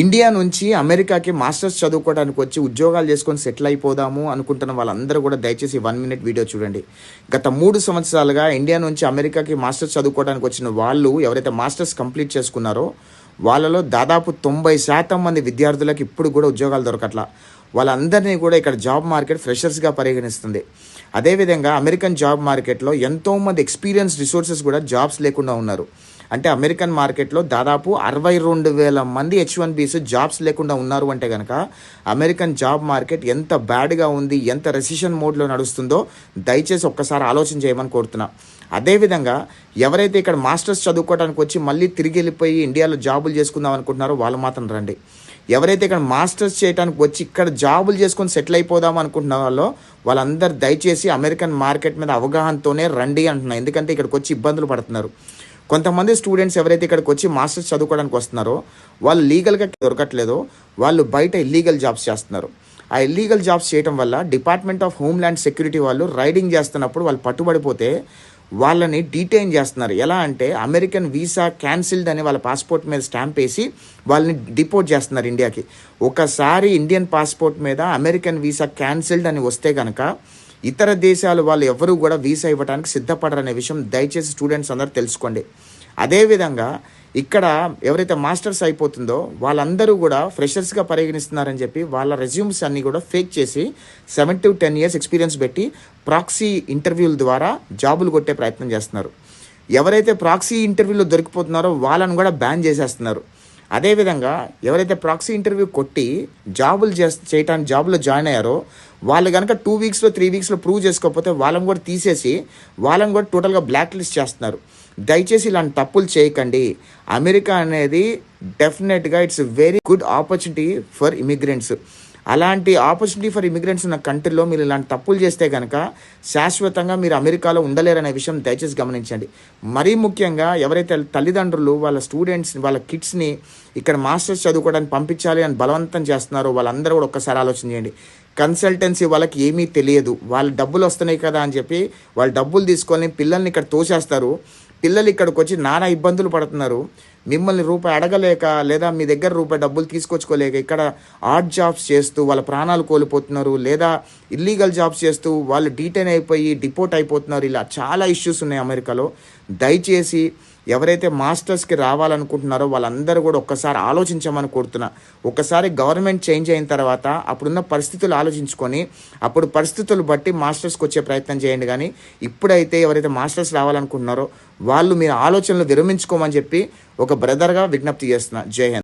India నుంచి అమెరికాకి masters చదువుకోవడానికి వచ్చి ఉద్యోగాలు చేసుకొని సెటిల్ అయిపోదాము అనుకుంటున్న వాళ్ళందరూ కూడా దయచేసి వన్ మినిట్ వీడియో చూడండి. గత మూడు సంవత్సరాలుగా ఇండియా నుంచి అమెరికాకి మాస్టర్స్ చదువుకోవడానికి వచ్చిన వాళ్ళు ఎవరైతే మాస్టర్స్ కంప్లీట్ చేసుకున్నారో వాళ్ళలో దాదాపు తొంభై శాతం మంది విద్యార్థులకు ఇప్పుడు కూడా ఉద్యోగాలు దొరకట్లా. వాళ్ళందరినీ కూడా ఇక్కడ జాబ్ మార్కెట్ ఫ్రెషర్స్గా పరిగణిస్తుంది. అదేవిధంగా అమెరికన్ జాబ్ మార్కెట్లో ఎంతోమంది ఎక్స్పీరియన్స్ రిసోర్సెస్ కూడా జాబ్స్ లేకుండా ఉన్నారు. అంటే అమెరికన్ మార్కెట్లో దాదాపు అరవై రెండు వేల మంది హెచ్ వన్ బీస్ జాబ్స్ లేకుండా ఉన్నారు అంటే కనుక అమెరికన్ జాబ్ మార్కెట్ ఎంత బ్యాడ్గా ఉంది ఎంత రెసిషన్ మోడ్లో నడుస్తుందో దయచేసి ఒక్కసారి ఆలోచన చేయమని కోరుతున్నా. అదేవిధంగా ఎవరైతే ఇక్కడ మాస్టర్స్ చదువుకోవడానికి వచ్చి మళ్ళీ తిరిగి వెళ్ళిపోయి ఇండియాలో జాబులు చేసుకుందాం అనుకుంటున్నారో వాళ్ళు మాత్రం రండి. ఎవరైతే ఇక్కడ మాస్టర్స్ చేయడానికి వచ్చి ఇక్కడ జాబులు చేసుకొని సెటిల్ అయిపోదాం అనుకుంటున్న వాళ్ళో వాళ్ళందరూ దయచేసి అమెరికన్ మార్కెట్ మీద అవగాహనతోనే రండి అంటున్నారు ఎందుకంటే ఇక్కడికి వచ్చి ఇబ్బందులు పడుతున్నారు. కొంతమంది స్టూడెంట్స్ ఎవరైతే ఇక్కడికి వచ్చి మాస్టర్స్ చదువుకోవడానికి వస్తున్నారో వాళ్ళు లీగల్గా దొరకట్లేదో వాళ్ళు బయట ఇల్లీగల్ జాబ్స్ చేస్తున్నారు. ఆ ఇల్లీగల్ జాబ్స్ చేయడం వల్ల డిపార్ట్మెంట్ ఆఫ్ హోమ్ల్యాండ్ సెక్యూరిటీ వాళ్ళు రైడింగ్ చేస్తున్నప్పుడు వాళ్ళు పట్టుబడిపోతే వాళ్ళని డీటైన్ చేస్తున్నారు. ఎలా అంటే అమెరికన్ వీసా క్యాన్సిల్డ్ అని వాళ్ళ పాస్పోర్ట్ మీద స్టాంప్ వేసి వాళ్ళని డిపోర్ట్ చేస్తున్నారు ఇండియాకి ఒకసారి ఇండియన్ పాస్పోర్ట్ మీద అమెరికన్ వీసా క్యాన్సిల్డ్ అని వస్తే కనుక ఇతర దేశాలు వాళ్ళు ఎవరూ కూడా వీసా ఇవ్వడానికి సిద్ధపడరనే విషయం దయచేసి స్టూడెంట్స్ అందరూ తెలుసుకోండి. అదేవిధంగా ఇక్కడ ఎవరైతే మాస్టర్స్ అయిపోతుందో వాళ్ళందరూ కూడా ఫ్రెషర్స్గా పరిగణిస్తున్నారని చెప్పి వాళ్ళ రెజ్యూమ్స్ అన్నీ కూడా ఫేక్ చేసి seven to ten years experience పెట్టి ప్రాక్సీ ఇంటర్వ్యూల ద్వారా జాబులు కొట్టే ప్రయత్నం చేస్తున్నారు. ఎవరైతే ప్రాక్సీ ఇంటర్వ్యూలో దొరికిపోతున్నారో వాళ్ళని కూడా బ్యాన్ చేసేస్తున్నారు. అదేవిధంగా ఎవరైతే ప్రాక్సీ ఇంటర్వ్యూ కొట్టి జాబులు చేస్ చేయటానికి జాబులో జాయిన్ అయ్యారో వాళ్ళు కనుక టూ వీక్స్లో త్రీ వీక్స్లో ప్రూవ్ చేసుకోకపోతే వాళ్ళని కూడా తీసేసి వాళ్ళని కూడా టోటల్గా బ్లాక్ లిస్ట్ చేస్తున్నారు. దయచేసి ఇలాంటి తప్పులు చేయకండి. అమెరికా అనేది డెఫినెట్గా it's very good opportunity for immigrants. అలాంటి ఆపర్చునిటీ ఫర్ ఇమిగ్రెంట్స్ ఉన్న కంట్రీలో మీరు ఇలాంటి తప్పులు చేస్తే కనుక శాశ్వతంగా మీరు అమెరికాలో ఉండలేరనే విషయం దయచేసి గమనించండి. మరీ ముఖ్యంగా ఎవరైతే తల్లిదండ్రులు వాళ్ళ స్టూడెంట్స్ వాళ్ళ కిడ్స్ని ఇక్కడ మాస్టర్స్ చదువుకోవడానికి పంపించాలి అని బలవంతం చేస్తున్నారో వాళ్ళందరూ కూడా ఒక్కసారి ఆలోచన చేయండి. కన్సల్టెన్సీ వాళ్ళకి ఏమీ తెలియదు. వాళ్ళ డబ్బులు వస్తున్నాయి కదా అని చెప్పి వాళ్ళు డబ్బులు తీసుకొని పిల్లల్ని ఇక్కడ తోసేస్తారు. పిల్లలు ఇక్కడికి వచ్చి నానా ఇబ్బందులు పడుతున్నారు. మిమ్మల్ని రూపాయి అడగలేక లేదా మీ దగ్గర రూపాయి డబ్బులు తీసుకొచ్చుకోలేక ఇక్కడ ఆర్ట్ జాబ్స్ చేస్తూ వాళ్ళ ప్రాణాలు కోల్పోతున్నారు లేదా ఇల్లీగల్ జాబ్స్ చేస్తూ వాళ్ళు డీటైన్ అయిపోయి డిపోర్ట్ అయిపోతున్నారు. ఇలా చాలా ఇష్యూస్ ఉన్నాయి అమెరికాలో. దయచేసి ఎవరైతే మాస్టర్స్కి రావాలనుకుంటున్నారో వాళ్ళందరూ కూడా ఒక్కసారి ఆలోచించమని కోరుతున్నా. ఒక్కసారి గవర్నమెంట్ చేంజ్ అయిన తర్వాత అప్పుడున్న పరిస్థితులు ఆలోచించుకొని అప్పుడు పరిస్థితులు బట్టి మాస్టర్స్కి వచ్చే ప్రయత్నం చేయండి. కానీ ఇప్పుడైతే ఎవరైతే మాస్టర్స్ రావాలనుకుంటున్నారో వాళ్ళు మీ ఆలోచనలు విరమించుకోమని చెప్పి ఒక బ్రదర్గా విజ్ఞప్తి చేస్తున్నా. జై హింద్.